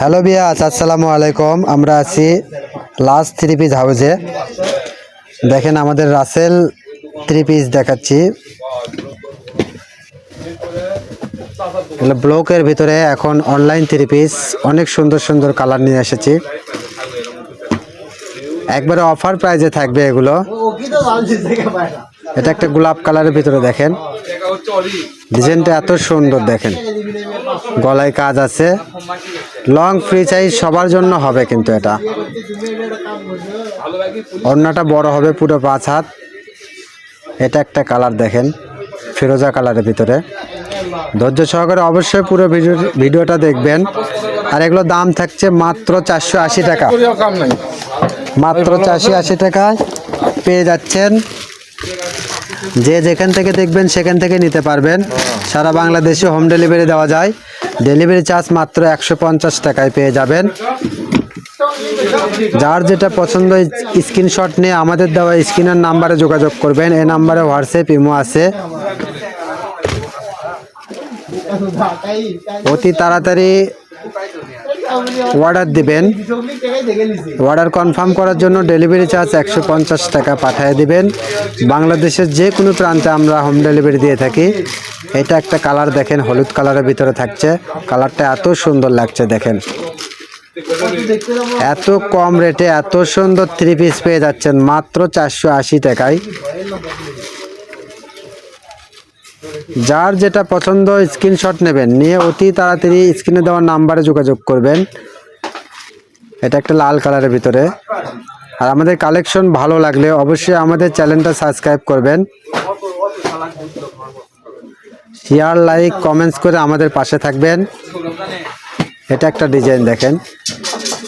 Hello বিয়াস, আসসালামু আলাইকুম। আমরা আছি লাস্ট থ্রি পিস হাউসে। দেখেন আমাদের রাসেল থ্রি পিস দেখাচ্ছি। ব্লকের ভিতরে এখন অনলাইন থ্রি পিস, অনেক সুন্দর সুন্দর কালার নিয়ে এসেছি। একবারে অফার প্রাইজে থাকবে এগুলো। এটা একটা গোলাপ কালারের ভিতরে দেখেন। ডিজাইনটা এত সুন্দর দেখেন। গলায় কাজ আছে। লং ফ্রি সাইজ সবার জন্য হবে কিন্তু এটা। অন্যটা বড় হবে পুরো পাঁচ হাত। এটা একটা কালার দেখেন, ফিরোজা কালারের ভিতরে। ধৈর্য সহকারে অবশ্যই পুরো ভিডিও, ভিডিওটা দেখবেন। আর এগুলো দাম থাকছে মাত্র চারশো আশি টাকা। মাত্র চারশো আশি টাকায় পেয়ে যাচ্ছেন যে যেখান থেকে দেখবেন সেখান থেকে নিতে পারবেন। সারা বাংলাদেশে হোম ডেলিভারি দেওয়া যায়। ডেলিভারি চার্জ মাত্র একশো পঞ্চাশ টাকায় পেয়ে যাবেন। যার যেটা পছন্দ স্ক্রিনশট নিয়ে আমাদের দেওয়া স্ক্রিনের নাম্বারে যোগাযোগ করবেন। এই নাম্বারে হোয়াটসঅ্যাপ ইমো আছে। অতি তাড়াতাড়ি অর্ডার দিবেন। অর্ডার কনফার্ম করার জন্য ডেলিভারি চার্জ একশো পঞ্চাশ টাকা পাঠিয়ে দিবেন। বাংলাদেশের যে কোনো প্রান্তে আমরা হোম ডেলিভারি দিয়ে থাকি। এটা একটা কালার দেখেন, হলুদ কালারের ভিতরে থাকছে। কালারটা এত সুন্দর লাগছে দেখেন। এত কম রেটে এত সুন্দর থ্রি পিস পেয়ে যাচ্ছেন, মাত্র চারশো আশি টাকায়। যার যেটা পছন্দ স্ক্রিনশট নেবেন। নিয়ে অতি তাড়াতাড়ি স্ক্রিনে দেওয়ার নাম্বারে যোগাযোগ করবেন। এটা একটা লাল কালারের ভিতরে। আর আমাদের কালেকশন ভালো লাগলে অবশ্যই আমাদের চ্যানেলটা সাবস্ক্রাইব করবেন। শেয়ার লাইক কমেন্টস করে আমাদের পাশে থাকবেন। এটা একটা ডিজাইন দেখেন।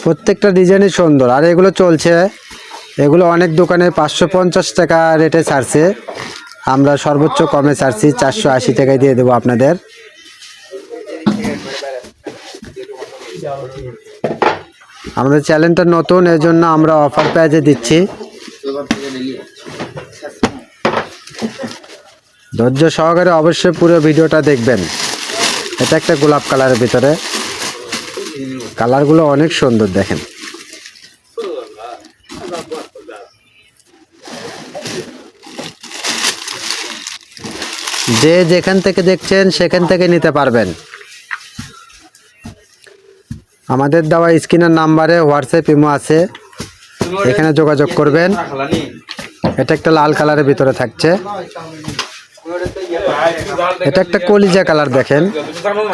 প্রত্যেকটা ডিজাইনই সুন্দর। আর এগুলো চলছে। এগুলো অনেক দোকানে পাঁচশো পঞ্চাশ টাকা রেটে ছাড়ছে। আমরা সর্বোচ্চ কমে ছাড়ছি চারশো আশি টাকায় দিয়ে দেবো আপনাদের। আমাদের চ্যানেলটা নতুন এর জন্য আমরা অফার প্রাইজে দিচ্ছি। ধৈর্য সহকারে অবশ্যই পুরো ভিডিওটা দেখবেন। এটা একটা গোলাপ কালারের ভিতরে। কালারগুলো অনেক সুন্দর দেখেন। যে যেখান থেকে দেখছেন, সেখান থেকে নিতে পারবেন। আমাদের দেওয়া স্ক্রিনের নাম্বারে হোয়াটসঅ্যাপ ইমো আছে। এখানে যোগাযোগ করবেন। এটা একটা লাল কালারের ভিতরে থাকছে। এটা একটা কলিজা কালার দেখেন।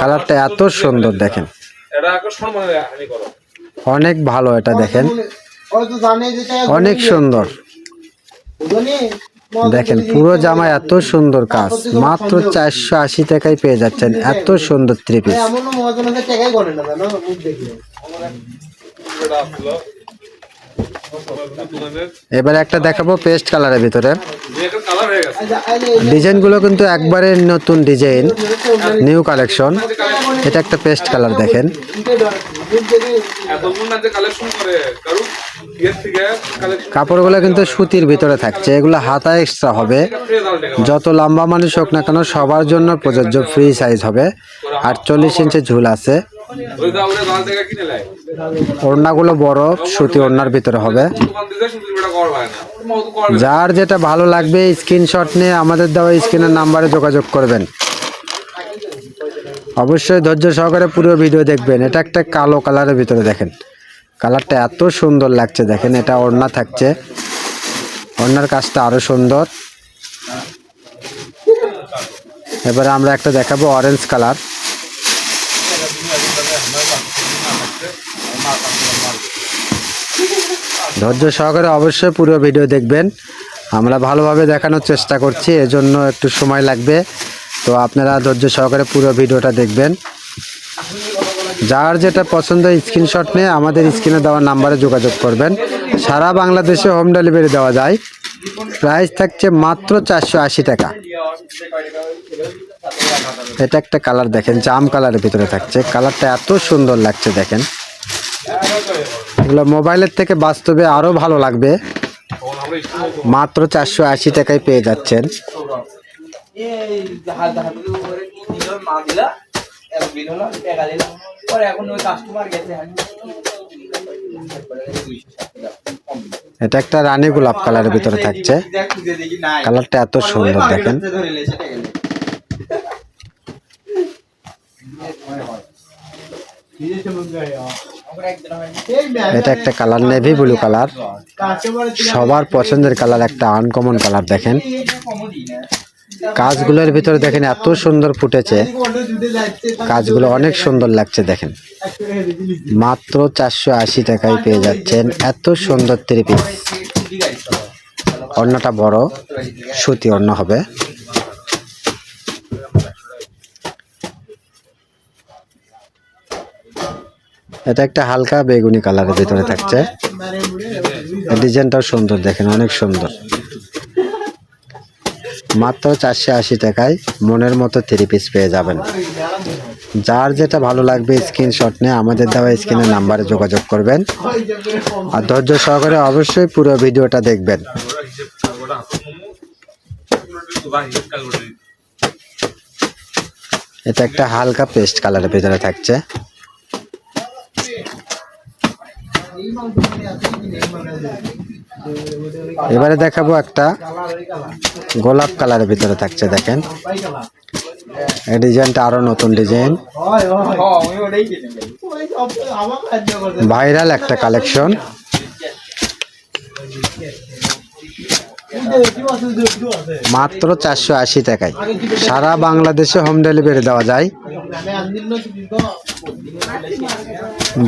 কালারটা এত সুন্দর দেখেন। অনেক ভালো এটা দেখেন। অনেক সুন্দর। দেখেন পুরো জামা এত সুন্দর কাজ মাত্র চারশো আশি টাকায় পেয়ে যাচ্ছেন এত সুন্দর থ্রি পিস এবার একটা দেখাবো পেস্ট কালারের ভিতরে। আরে ডিজাইনগুলো কিন্তু একবারে নতুন ডিজাইন, নিউ কালেকশন। এটা একটা পেস্ট কালার, দেখেন। কাপড়গুলো কিন্তু সুতির ভিতরে থাকছে, এগুলো হাতা এক্সট্রা হবে। যত লম্বা মানুষ হোক না কেন, সবার জন্য প্রযোজ্য ফ্রি সাইজ হবে। আর চল্লিশ ইঞ্চি ঝুল আছে। ওড়নাগুলো বড়, সুতি ওড়নার ভিতরে হবে। যার যেটা ভালো লাগবে স্ক্রিনশট নিয়ে আমাদের দেওয়া স্ক্রিনের নাম্বারে যোগাযোগ করবেন। অবশ্যই ধৈর্য সহকারে পুরো ভিডিও দেখবেন। এটা একটা কালো কালারের ভিতরে দেখেন। কালারটা এত সুন্দর লাগছে দেখেন, এটা ওড়না থাকছে। ওড়নার কাজটা আরও সুন্দর। এবারে আমরা একটা দেখাবো অরেঞ্জ কালার ধৈর্য সহকারে অবশ্যই পুরো ভিডিও দেখবেন। আমরা ভালোভাবে দেখানোর চেষ্টা করছি, এজন্য একটু সময় লাগবে। তো আপনারা ধৈর্য সহকারে পুরো ভিডিওটা দেখবেন। যার যেটা পছন্দ স্ক্রিনশট নিয়ে আমাদের স্ক্রিনে দেওয়া নাম্বারে যোগাযোগ করবেন। সারা বাংলাদেশে হোম ডেলিভারি দেওয়া যায়। প্রাইস থাকছে মাত্র চারশো আশি টাকা। এটা একটা কালার দেখেন, জাম কালারের ভিতরে থাকছে। কালারটা এত সুন্দর লাগছে দেখেন। এগুলো মোবাইলের থেকে বাস্তবে আরও ভালো লাগবে। মাত্র চারশো আশি টাকায় পেয়ে যাচ্ছেন। এটা একটা রানী গোলাপ কালারের ভিতরে থাকছে। কালারটা এত সুন্দর, দেখেন। এটা একটা কালার নেভি ব্লু কালার। সবার পছন্দের কালার একটা আনকমন কালার, দেখেন। কাজগুলোর ভিতরে দেখেন এত সুন্দর ফুটেছে। কাজগুলো অনেক সুন্দর লাগছে, দেখেন। মাত্র চারশো আশি টাকায় পেয়ে যাচ্ছেন এত সুন্দর থ্রি পিস ছুটি গাড়ি চালাও অন্যটা বড়, সুতি অন্য হবে। এটা একটা হালকা বেগুনি কালারের ভিতরে থাকছে। ডিজাইনটাও সুন্দর দেখেন, অনেক সুন্দর। মাত্র চারশো আশি টাকায় মনের মতো থ্রি পিস পেয়ে যাবেন। যার যেটা ভালো লাগবে স্ক্রিনশট নিয়ে আমাদের দেওয়া স্ক্রিনের নাম্বারে যোগাযোগ করবেন। আর ধৈর্য সহকারে অবশ্যই পুরো ভিডিওটা দেখবেন। এটা একটা হালকা পেস্ট কালারের ভিতরে থাকছে। এবারে দেখাবো একটা গোলাপ কালারের ভিতরে থাকছে, দেখেন। এই ডিজাইনটা আরও নতুন ডিজাইন। ভাইরাল একটা কালেকশন। মাত্র চারশো আশি টাকায়। সারা বাংলাদেশে হোম ডেলিভারি দেওয়া যায়।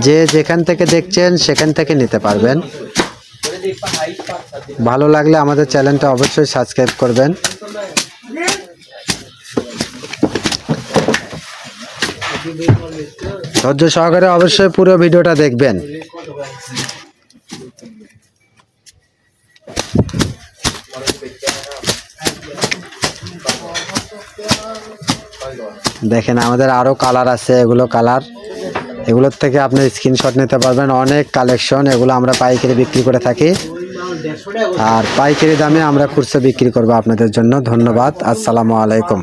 যে যেখান থেকে দেখছেন, সেখান থেকে নিতে পারবেন। ভালো লাগলে আমাদের চ্যানেলটা অবশ্যই সাবস্ক্রাইব করবেন। ধৈর্য সহকারে অবশ্যই পুরো ভিডিওটা দেখবেন। দেখেন, আমাদের আরও কালার আছে, এগুলো কালার এগুলোর থেকে আপনি স্ক্রিনশট নিতে পারবেন। অনেক কালেকশন এগুলো আমরা পাইকারি বিক্রি করে থাকি। আর পাইকারি দামে আমরা খুচরো বিক্রি করব আপনাদের জন্য। ধন্যবাদ। আসসালামু আলাইকুম।